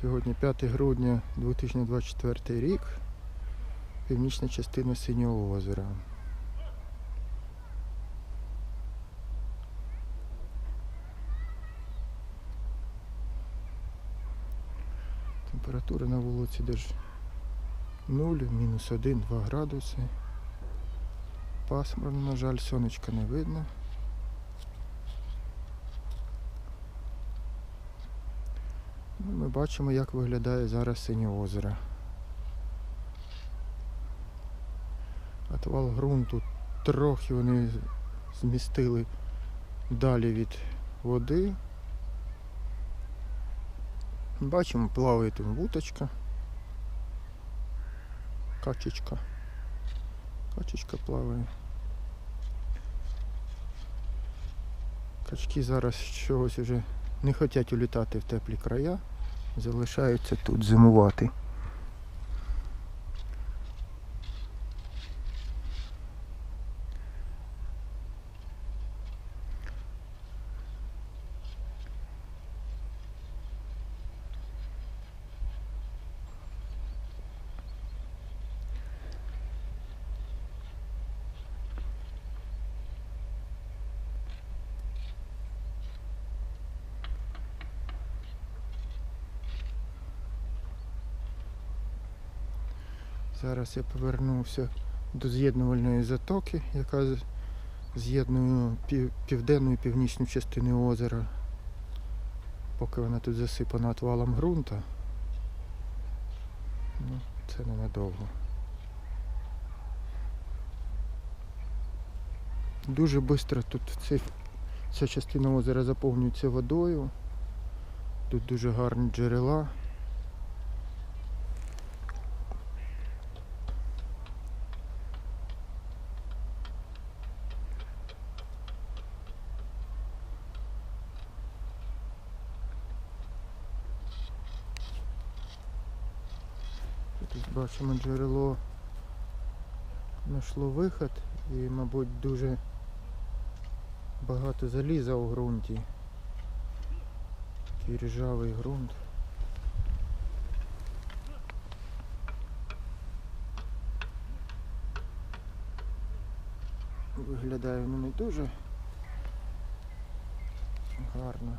Сьогодні 5 грудня 2024 рік. Північна частина Синього озера. Температура на вулиці десь 0, мінус 1, 2 градуси. Пасмурно, на жаль, сонечка не видно. Ми бачимо, як виглядає зараз синє озеро. Отвал ґрунту трохи вони змістили далі від води. Бачимо, плаває там вуточка. Качечка. Качечка плаває. Качки зараз чогось вже не хочуть улітати в теплі края, залишаються тут зимувати. Зараз я повернувся до з'єднувальної затоки, яка з'єднує пів- південну і північну частини озера. Поки вона тут засипана отвалом ґрунта. Ну, це ненадовго. Дуже швидко тут цей, ця частина озера заповнюється водою. Тут дуже гарні джерела. Тут бачимо джерело знайшло виход і, мабуть, дуже багато заліза у ґрунті. Такий ржавий ґрунт. Виглядає воно не дуже гарно.